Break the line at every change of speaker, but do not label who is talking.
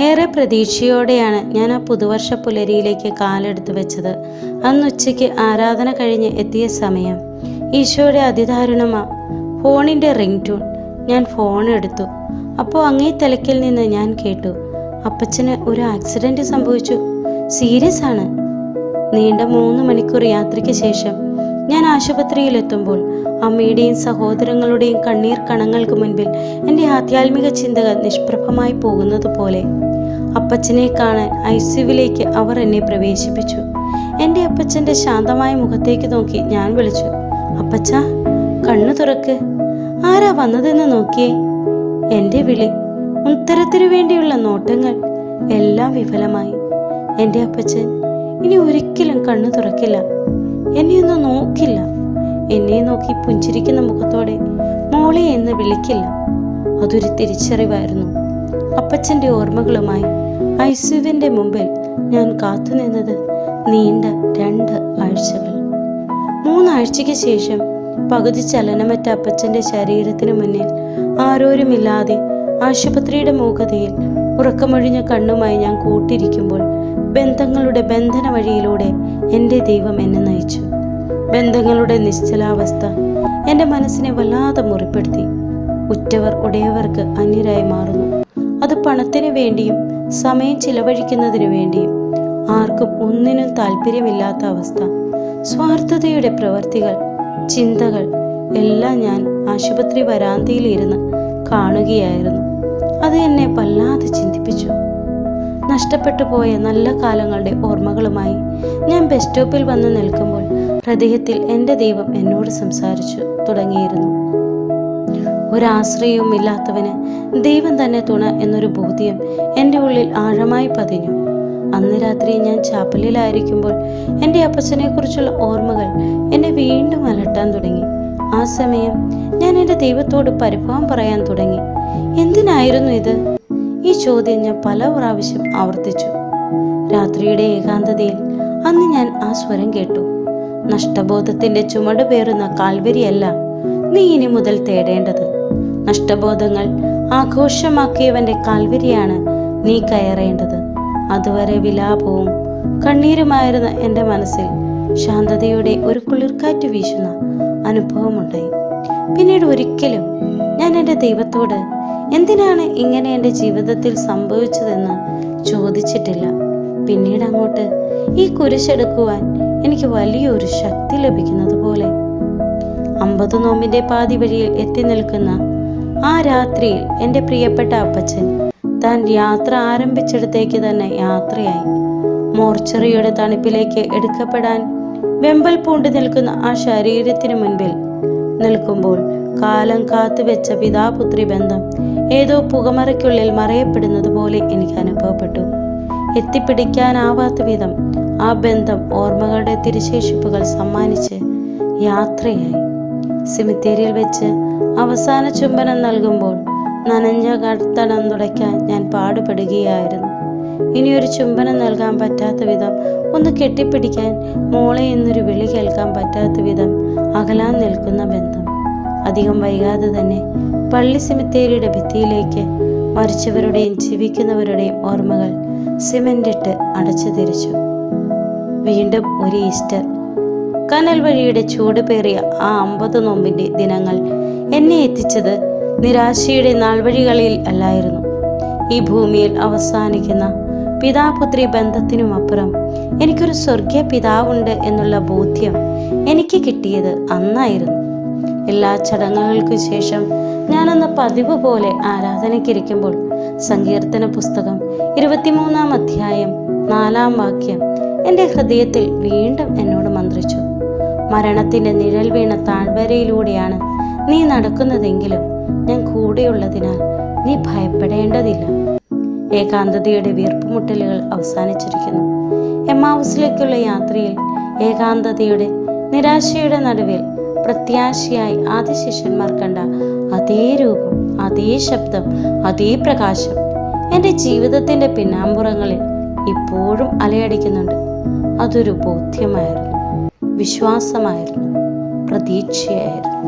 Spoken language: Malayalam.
ഏറെ പ്രതീക്ഷയോടെയാണ് ഞാൻ ആ പുതുവർഷ പുലരിയിലേക്ക് കാലെടുത്തു വെച്ചത്. അന്ന് ഉച്ചയ്ക്ക് ആരാധന കഴിഞ്ഞ് എത്തിയ സമയം. ഈശോയുടെ അതിദാരുണമാ. ഫോണിന്റെ റിംഗ് ടൂൺ ഞാൻ ഫോൺ എടുത്തു. അപ്പോൾ അങ്ങേ തലക്കിൽ നിന്ന് ഞാൻ കേട്ടു. അപ്പച്ചന് ഒരു ആക്സിഡന്റ് സംഭവിച്ചു. സീരിയസ് ആണ്. നീണ്ട മൂന്ന് മണിക്കൂർ യാത്രയ്ക്ക് ശേഷം ഞാൻ ആശുപത്രിയിലെത്തുമ്പോൾ അമ്മയുടെയും സഹോദരങ്ങളുടെയും കണ്ണീർ കണങ്ങൾക്ക് മുൻപിൽ എന്റെ ആധ്യാത്മിക ചിന്തകൾ നിഷ്പ്രഭമായി പോകുന്നത് പോലെ. അപ്പച്ചനെ കാണാൻ ഐ സിയുവിലേക്ക് അവർ എന്നെ പ്രവേശിപ്പിച്ചു. എന്റെ അപ്പച്ചന്റെ ശാന്തമായ മുഖത്തേക്ക് നോക്കി ഞാൻ വിളിച്ചു. അപ്പച്ച കണ്ണു തുറക്ക്. ആരാ വന്നതെന്ന് നോക്കിയേ. എന്റെ വിളി ഉത്തരത്തിനു വേണ്ടിയുള്ള നോട്ടങ്ങൾ എല്ലാം വിഫലമായി. എന്റെ അപ്പച്ചൻ ഇനി ഒരിക്കലും കണ്ണു തുറക്കില്ല. എന്നെയൊന്നും നോക്കില്ല. എന്നെ നോക്കി പുഞ്ചിരിക്കുന്ന മുഖത്തോടെ മോളെ എന്ന് വിളിക്കില്ല. അതൊരു തിരിച്ചറിവായിരുന്നു. അപ്പച്ചന്റെ ഓർമ്മകളുമായി ഐസുവിന്റെ മുമ്പിൽ ഞാൻ കാത്തുനിന്നത് നീണ്ട രണ്ട് ആഴ്ചകൾ. മൂന്നാഴ്ചയ്ക്ക് ശേഷം പകുതി ചലനമറ്റ അപ്പച്ചന്റെ ശരീരത്തിന് മുന്നിൽ ആരോരുമില്ലാതെ ആശുപത്രിയുടെ മൂകതയിൽ ഉറക്കമൊഴിഞ്ഞ കണ്ണുമായി ഞാൻ കൂട്ടിരിക്കുമ്പോൾ ബന്ധങ്ങളുടെ ബന്ധന വഴിയിലൂടെ എന്റെ ദൈവം എന്നെ നയിച്ചു. ബന്ധങ്ങളുടെ നിശ്ചലാവസ്ഥ എന്റെ മനസ്സിനെ വല്ലാതെ മുറിപ്പെടുത്തി. ഉറ്റവർ ഉടയവർക്ക് അന്യരായി മാറുന്നു. അത് പണത്തിനു വേണ്ടിയും സമയം ചിലവഴിക്കുന്നതിനു വേണ്ടിയും ആർക്കും ഒന്നിനും താല്പര്യമില്ലാത്ത അവസ്ഥ. സ്വാർത്ഥതയുടെ പ്രവർത്തികൾ ചിന്തകൾ എല്ലാം ഞാൻ ആശുപത്രി വരാന്തയിൽ ഇരുന്ന് കാണുകയായിരുന്നു. അത് എന്നെ വല്ലാതെ ചിന്തിപ്പിച്ചു. നഷ്ടപ്പെട്ടു പോയ നല്ല കാലങ്ങളുടെ ഓർമ്മകളുമായി ഞാൻ ബസ് സ്റ്റോപ്പിൽ വന്ന് നിൽക്കുമ്പോൾ ഹൃദയത്തിൽ എന്റെ ദൈവം എന്നോട് സംസാരിച്ചു തുടങ്ങിയിരുന്നു. ഒരാശ്രയവും ഇല്ലാത്തവന് ദൈവം തന്നെ തുണ എന്നൊരു ബോധ്യം എന്റെ ഉള്ളിൽ ആഴമായി പതിഞ്ഞു. അന്ന് രാത്രി ഞാൻ ചാപ്പലിലായിരിക്കുമ്പോൾ എന്റെ അപ്പച്ചനെ കുറിച്ചുള്ള ഓർമ്മകൾ എന്നെ വീണ്ടും അലട്ടാൻ തുടങ്ങി. ആ സമയം ഞാൻ എന്റെ ദൈവത്തോട് പരിഭവം പറയാൻ തുടങ്ങി. എന്തിനായിരുന്നു ഇത്? ഈ ചോദ്യം ഞാൻ പല പ്രാവശ്യം ആവർത്തിച്ചു. രാത്രിയുടെ ഏകാന്തതയിൽ അന്ന് ഞാൻ ആ സ്വരം കേട്ടു. നഷ്ടബോധത്തിന്റെ ചുമട് പേറുന്ന കാൽവരിയല്ല നീ ഇനി മുതൽ തേടേണ്ടത്. നഷ്ടബോധങ്ങൾ ആഘോഷമാക്കിയവന്റെ കാൽവരിയാണ് നീ കയറേണ്ടത്. അതുവരെ വിലാപവും കണ്ണീരുമായിരുന്ന എന്റെ മനസ്സിൽ ശാന്തതയുടെ ഒരു കുളിർക്കാറ്റ് വീശുന്ന അനുഭവമുണ്ടായി. പിന്നീട് ഒരിക്കലും ഞാൻ എന്റെ ദൈവത്തോട് എന്തിനാണ് ഇങ്ങനെ എന്റെ ജീവിതത്തിൽ സംഭവിച്ചതെന്ന് ചോദിച്ചിട്ടില്ല. പിന്നീട് അങ്ങോട്ട് ഈ കുരിശെടുക്കുവാൻ എനിക്ക് വലിയൊരു ശക്തി ലഭിക്കുന്നത് പോലെ അമ്പത് നോമ്പിന്റെ പാതി വഴിയിൽ എത്തി നിൽക്കുന്ന ആ രാത്രിയിൽ എന്റെ പ്രിയപ്പെട്ട അപ്പച്ചൻ താൻ യാത്ര ആരംഭിച്ചിടത്തേക്ക് തന്നെ യാത്രയായി. മോർച്ചറിയുടെ തണുപ്പിലേക്ക് എടുക്കപ്പെടാൻ വെമ്പൽ പൂണ്ടു നിൽക്കുന്ന ആ ശരീരത്തിന് മുൻപിൽ നിൽക്കുമ്പോൾ കാലം കാത്തുവെച്ച പിതാപുത്രി ബന്ധം ഏതോ പുകമറയ്ക്കുള്ളിൽ മറയപ്പെടുന്നത് പോലെ എനിക്ക് അനുഭവപ്പെട്ടു. എത്തിപ്പിടിക്കാനാവാത്ത വിധം ആ ബന്ധം ഓർമ്മകളുടെ തിരുശേഷിപ്പുകൾ സമ്മാനിച്ച് യാത്രയായി. സിമിത്തേരിയിൽ വെച്ച് അവസാന ചുംബനം നൽകുമ്പോൾ നനഞ്ഞ കടത്തടം തുടയ്ക്കാൻ ഞാൻ പാടുപെടുകയായിരുന്നു. ഇനിയൊരു ചുംബനം നൽകാൻ പറ്റാത്ത വിധം ഒന്ന് കെട്ടിപ്പിടിക്കാൻ മോളെ എന്നൊരു വിളി കേൾക്കാൻ പറ്റാത്ത വിധം അകലാൻ നിൽക്കുന്ന ബന്ധം. അധികം വൈകാതെ തന്നെ പള്ളി സിമിത്തേരിയുടെ ഭിത്തിയിലേക്ക് മരിച്ചവരുടെയും ജീവിക്കുന്നവരുടെയും ഓർമ്മകൾ സിമെന്റിട്ട് അടച്ചു തിരിച്ചു. വീണ്ടും ഒരു ഈസ്റ്റർ. കനൽ വഴിയുടെ ചൂട് പേറിയ ആ അമ്പത് നോമ്പിന്റെ ദിനങ്ങൾ എന്നെ എത്തിച്ചത് നിരാശയുടെ നാൾവഴികളിൽ അല്ലായിരുന്നു. ഈ ഭൂമിയിൽ അവസാനിക്കുന്ന പിതാപുത്രി ബന്ധത്തിനുമപ്പുറം എനിക്കൊരു സ്വർഗീയ പിതാവുണ്ട് എന്നുള്ള ബോധ്യം എനിക്ക് കിട്ടിയത് അന്നായിരുന്നു. എല്ലാ ചടങ്ങുകൾക്കു ശേഷം ഞാനന്ന് പതിവ് പോലെ ആരാധനയ്ക്കിരിക്കുമ്പോൾ സങ്കീർത്തന പുസ്തകം ഇരുപത്തിമൂന്നാം അധ്യായം നാലാം വാക്യം എന്റെ ഹൃദയത്തിൽ വീണ്ടും എന്നോട് മന്ത്രിച്ചു. മരണത്തിന്റെ നിഴൽ വീണ താഴ്വരയിലൂടെയാണ് നീ നടക്കുന്നതെങ്കിലും ഞാൻ കൂടെയുള്ളതിനാൽ നീ ഭയപ്പെടേണ്ടതില്ല. ഏകാന്തതയുടെ വീർപ്പുമുട്ടലുകൾ അവസാനിച്ചിരിക്കുന്നു. എമാവുസിലേക്കുള്ള യാത്രയിൽ ഏകാന്തതയുടെ നിരാശയുടെ നടുവിൽ പ്രത്യാശയായി ആദ്യ ശിഷ്യന്മാർ കണ്ട അതേ രൂപം അതേ ശബ്ദം അതേ പ്രകാശം എന്റെ ജീവിതത്തിന്റെ പിന്നാമ്പുറങ്ങളിൽ ഇപ്പോഴും അലയടിക്കുന്നുണ്ട്. അതൊരു ബോധ്യമായിരുന്നു വിശ്വാസമായിരുന്നു പ്രതീക്ഷയായിരുന്നു.